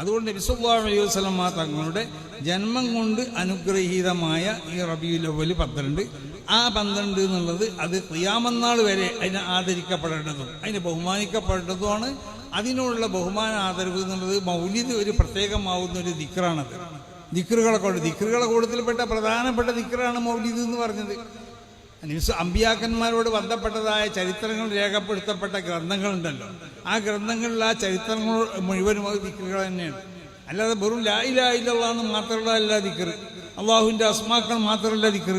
അതുകൊണ്ട് നബിസുല്ലാ അലൈഹി വസ്ലമ തങ്ങളുടെ ജന്മം കൊണ്ട് അനുഗ്രഹീതമായ ഈ റബിയുൽ അവൽ പന്ത്രണ്ട്. ആ പന്ത്രണ്ട് എന്നുള്ളത് അത് ക്രിയാമന്നാൾ വരെ അതിനെ ആദരിക്കപ്പെടേണ്ടതും അതിന് ബഹുമാനിക്കപ്പെടേണ്ടതുമാണ്. അതിനുള്ള ബഹുമാന ആദരവ് എന്നുള്ളത് മൗലിദ് ഒരു പ്രത്യേകമാവുന്ന ഒരു ദിക്റാണത്. ദിക്റുകളെ കൊണ്ട് ദിക്റുകളെ കൂടുതൽപ്പെട്ട പ്രധാനപ്പെട്ട ദിക്റാണ് മൗലിദ് എന്ന് പറഞ്ഞത്. നിസ് അമ്പിയാക്കന്മാരോട് ബന്ധപ്പെട്ടതായ ചരിത്രങ്ങൾ രേഖപ്പെടുത്തപ്പെട്ട ഗ്രന്ഥങ്ങളുണ്ടല്ലോ. ആ ഗ്രന്ഥങ്ങളിൽ ആ ചരിത്രങ്ങൾ മുഴുവനും അത് ദിക്കറുകൾ തന്നെയാണ്. അല്ലാതെ വെറും ലായിലായില്ലെന്ന് മാത്രമുള്ളതല്ല ദിക്കറ് അള്ളാഹുവിന്റെ അസ്മാക്കൾ മാത്രമല്ല ദിക്കർ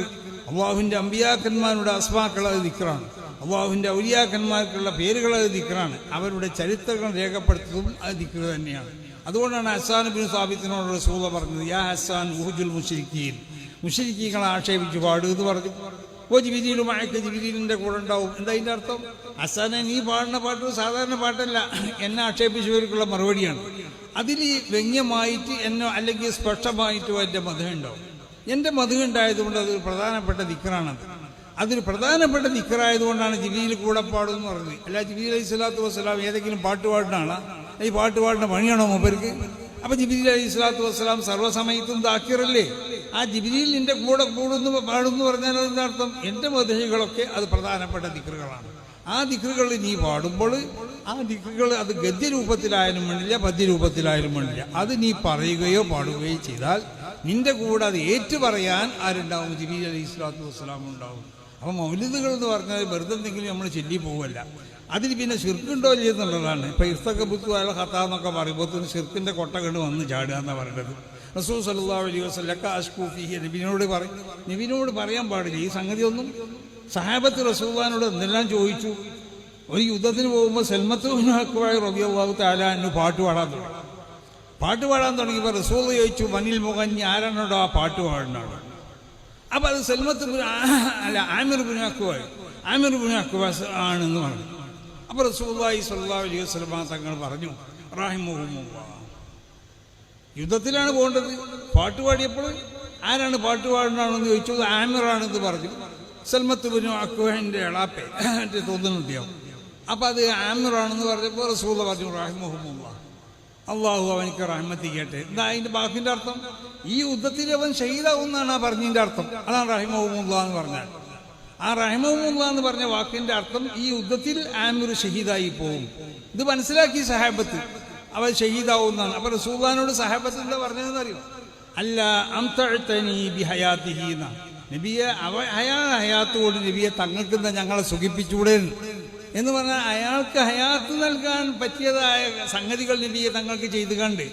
അള്ളാഹുവിന്റെ അമ്പിയാക്കന്മാരുടെ അസ്മാക്കൾ അത് ദിക്കറാണ് അള്ളാഹുവിന്റെ ഔലിയാക്കന്മാർക്കുള്ള പേരുകൾ അത് ദിക്കറാണ് അവരുടെ ചരിത്രങ്ങൾ രേഖപ്പെടുത്തുന്നതും അത് ദിക്കറ് തന്നെയാണ്. അതുകൊണ്ടാണ് ഹസാൻ ബിൻ സാബിത്തിനോട് റസൂല പറഞ്ഞത് യാ ഹസാൻ ഊഹുജുൽ മുഷിരിക്കീൻ മുഷിരിക്കീകളെ ആക്ഷേപിച്ചു പാടുക എന്ന് പറഞ്ഞു. ഓ ജിബിരിയിലും അയക്ക് ജിബിരിയിലിന്റെ കൂടെ ഉണ്ടാവും. എന്താ അതിന്റെ അർത്ഥം? അസാനെ നീ പാടുന്ന പാട്ട് സാധാരണ പാട്ടല്ല. എന്നെ ആക്ഷേപിച്ചവർക്കുള്ള മറുപടിയാണ്. അതിൽ വ്യംഗ്യമായിട്ട് എന്നോ അല്ലെങ്കിൽ സ്പഷ്ടമായിട്ടോ എന്റെ മധു ഉണ്ടാവും എന്റെ മധു ഉണ്ടായതുകൊണ്ട് അതൊരു പ്രധാനപ്പെട്ട ദിക്കറാണത്. അതൊരു പ്രധാനപ്പെട്ട ദിക്കറായതുകൊണ്ടാണ് ജിബിയിൽ കൂടെ പാടുമെന്ന് പറഞ്ഞത്. അല്ല ജിബി അലൈഹി സ്വലാത്തു വസ്സലാം ഏതെങ്കിലും പാട്ട് പാടുന്ന ആളാ ഈ പാട്ട് പാടുന്ന പണിയാണോ മൂപ്പർക്ക്? അപ്പൊ ജിബിലി അലൈഹി സ്വലാത്തു വസ്സലാം സർവസമയത്തും ദാക്കിറല്ലേ? ആ ജിബിലിയിൽ നിന്റെ കൂടെ കൂടുന്നു പാടുന്നു പറഞ്ഞാൽ അതിന്റെ അർത്ഥം എന്റെ മധുഹികളൊക്കെ അത് പ്രധാനപ്പെട്ട ദിക്കറുകളാണ് ആ ദിക്റുകൾ നീ പാടുമ്പോൾ ആ ദിക്റുകൾ അത് ഗദ്യരൂപത്തിലായാലും വേണ്ടില്ല പദ്യരൂപത്തിലായാലും വേണ്ടില്ല. അത് നീ പറയുകയോ പാടുകയോ ചെയ്താൽ നിന്റെ കൂടെ അത് ഏറ്റു പറയാൻ ആരുണ്ടാവും? ജിബിലി അലൈഹി സ്വലാത്തു വസ്സലാം ഉണ്ടാവും. അപ്പം മൗലിദുകൾ എന്ന് പറഞ്ഞാൽ വെറുതെ എന്തെങ്കിലും നമ്മൾ ചൊല്ലി പോവല്ല. അതിന് പിന്നെ ശിർക്കുണ്ടോ ഇല്ലയോ എന്നുള്ളതാണ്. ഇപ്പം ഇസ്തക്ക ബുത്തു അയാൾ എന്നൊക്കെ പറയുമ്പോൾ ശിർക്കിന്റെ കൊട്ട കണ്ട് വന്ന് ചാടുക എന്നാണ് പറയുന്നത് റസൂൽ സല്ലാ അലൈഹി വസ്ലക്ക അഷ്കൂഫി നബിനോട് പറയും നബിനോട് പറയാൻ പാടില്ല. ഈ സംഗതി ഒന്നും സഹാബത്ത് റസൂബാനോട് എന്തെല്ലാം ചോദിച്ചു? ഒരു യുദ്ധത്തിന് പോകുമ്പോൾ സെൽമത്തുവായി റബി അള്ളാഹു എന്നു പാട്ട് പാടാൻ തുടങ്ങി. പാട്ട് പാടാൻ തുടങ്ങിയപ്പോൾ റസൂൽ ചോദിച്ചു മനിൽ മുഖഞ്ഞ് ആരാണോടോ ആ പാട്ട് പാടുന്നതാണ് അപ്പം അത് സെൽമത്ത് അല്ല ആമിർ ബുനാക്കുവായി ആമിർ ബിൻ അക്വാസ് ആണെന്ന് പറഞ്ഞു. അപ്പോൾ റസൂല്ലായി സല്ലാ അലൈഹി വസ്ലമ തങ്ങൾ പറഞ്ഞു. റാഹിമുഹുമുള്ള യുദ്ധത്തിലാണ് പോകേണ്ടത്. പാട്ട് പാടിയപ്പോൾ ആരാണ് പാട്ട് പാടുന്നതാണെന്ന് ചോദിച്ചു. ആമിറാണെന്ന് പറഞ്ഞു. സൽമത്ത് ബിനു അക്വഹിന്റെ എളാപ്പെ എന്റെ തോന്നുന്നുണ്ടാവും അപ്പം അത് ആമിറാണെന്ന് പറഞ്ഞപ്പോൾ റസൂല പറഞ്ഞു റാഹിമുഹുമുള്ള അള്ളാഹു അവനിക്ക് റഹ്മത്തിക്കട്ടെ എന്താ അതിന്റെ ബാക്കിന്റെ അർത്ഥം. ഈ യുദ്ധത്തിൽ അവൻ ഷഹീദാവുന്നാണ് ആ പറഞ്ഞതിന്റെ അർത്ഥം. അതാണ് റഹിമുല്ല എന്ന് പറഞ്ഞാൽ. ആ റഹിമുല്ല എന്ന് പറഞ്ഞ വാക്കിന്റെ അർത്ഥം ഈ യുദ്ധത്തിൽ ആമിർ ഷഹീദായി പോകും. ഇത് മനസ്സിലാക്കി സഹാബത്ത്. അവൻ ഷഹീദാവുന്നതാണ് അപ്പൊ റസൂള്ളാനോട് സഹാബത്ത് എന്താ പറഞ്ഞതെന്ന് അറിയോ? അല്ല അംതഴത്തനി നബിയെ അവ അയാൾ കൊണ്ട് നബിയെ തങ്ങൾക്ക് എന്താ ഞങ്ങളെ സുഖിപ്പിച്ചൂടെ? എന്ന് പറഞ്ഞാൽ അയാൾക്ക് ഹയാത്ത് നൽകാൻ പറ്റിയതായ സംഗതികൾ നബിയെ തങ്ങൾക്ക് ചെയ്ത് കണ്ട്.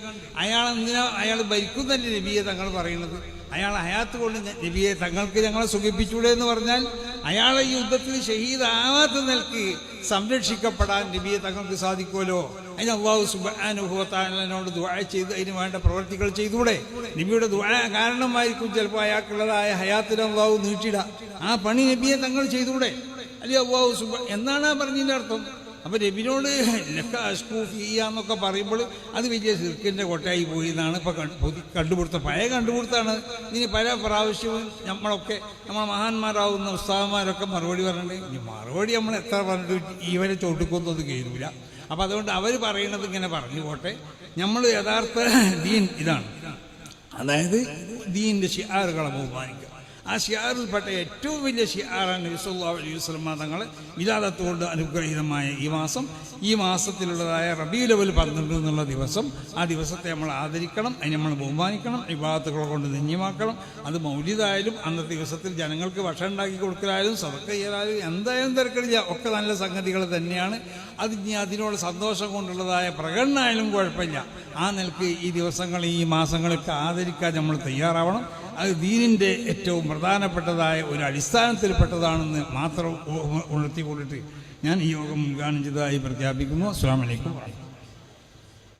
അയാൾ എന്തിനാ അയാൾ ഭരിക്കുന്നല്ലേ നബിയെ തങ്ങൾ പറയുന്നത്? അയാൾ ഹയാത്ത് കൊണ്ട് നബിയെ തങ്ങൾക്ക് ഞങ്ങളെ സുഖിപ്പിച്ചൂടെ എന്ന് പറഞ്ഞാൽ അയാളെ യുദ്ധത്തിൽ ഷഹീദാവാത്ത നിലയ്ക്ക് സംരക്ഷിക്കപ്പെടാൻ നബിയെ തങ്ങൾക്ക് സാധിക്കുമല്ലോ. അതിന് അള്ളാഹു സുബാനുഭവത്താനോട് ദുആ ചെയ്ത് അതിന് വേണ്ട പ്രവർത്തികൾ ചെയ്തൂടെ നബിയുടെ ദുആ കാരണമായിരിക്കും ചിലപ്പോൾ അയാൾക്കുള്ളതായ ഹയാത്തിന് അള്ളാഹു നീട്ടിയിട. ആ പണി നബിയെ തങ്ങൾ ചെയ്തൂടെ അല്ലെ അള്ളാഹു സുബ എന്നാണ് ആ പറഞ്ഞതിന്റെ അർത്ഥം. അപ്പൊ നബിനോട് എന്നൊക്കെ പറയുമ്പോൾ അത് വലിയ സിർക്കിന്റെ കൊട്ടായി പോയി എന്നാണ് ഇപ്പൊ കണ്ടുപിടുത്തം പഴയ കണ്ടുപിടുത്താണ്. ഇനി പല പ്രാവശ്യവും നമ്മളൊക്കെ നമ്മളെ മഹാന്മാരാവുന്ന ഉസ്താവന്മാരൊക്കെ മറുപടി പറഞ്ഞിട്ടുണ്ട്. ഇനി മറുപടി നമ്മൾ എത്ര പറഞ്ഞിട്ട് ഇവരെ ചോട്ടിക്കൊന്നും കേൾക്കില്ല അപ്പൊ അതുകൊണ്ട് അവർ പറയുന്നത് ഇങ്ങനെ പറഞ്ഞു പോട്ടെ. നമ്മൾ യഥാർത്ഥ ദീൻ ഇതാണ്. അതായത് ദീന്റെ ഷിയാറുകളെ ബഹുമാനിക്കുക. ആ ഷിയാറിൽപ്പെട്ട ഏറ്റവും വലിയ ഷിയാറാണ് യൂസുല്ലാ അലൈഹി വസ്ലമ തങ്ങൾ വിലാദത്ത് കൊണ്ട് അനുഗ്രഹീതമായ ഈ മാസം. ഈ മാസത്തിലുള്ളതായ റബി ലെവൽ പന്ത്രണ്ട് എന്നുള്ള ദിവസം ആ ദിവസത്തെ നമ്മൾ ആദരിക്കണം അതിനെ നമ്മൾ ബഹുമാനിക്കണം വിഭാഗത്തുകളെ കൊണ്ട് നിന്യമാക്കണം അത് മൗലിതായാലും അന്നത്തെ ദിവസത്തിൽ ജനങ്ങൾക്ക് ഭക്ഷണം ഉണ്ടാക്കി കൊടുക്കലായാലും സതക്ക ചെയ്യലായാലും എന്തായാലും തിരക്കടില്ല. ഒക്കെ നല്ല സംഗതികൾ തന്നെയാണ്. അത് ഇനി അതിനോട് സന്തോഷം കൊണ്ടുള്ളതായ പ്രകടനമായാലും കുഴപ്പമില്ല. ആ നിലയ്ക്ക് ഈ ദിവസങ്ങൾ ഈ മാസങ്ങളൊക്കെ ആദരിക്കാൻ നമ്മൾ തയ്യാറാവണം. അത് ദീനിന്റെ ഏറ്റവും പ്രധാനപ്പെട്ടതായ ഒരു അടിസ്ഥാനത്തിൽപ്പെട്ടതാണെന്ന് മാത്രം ഉണർത്തിക്കൊണ്ടിട്ട് ഞാൻ ഈ യോഗം ഉദ്ഘാടനം ചെയ്തതായി പ്രഖ്യാപിക്കുന്നു. അസ്സാം വലൈക്കും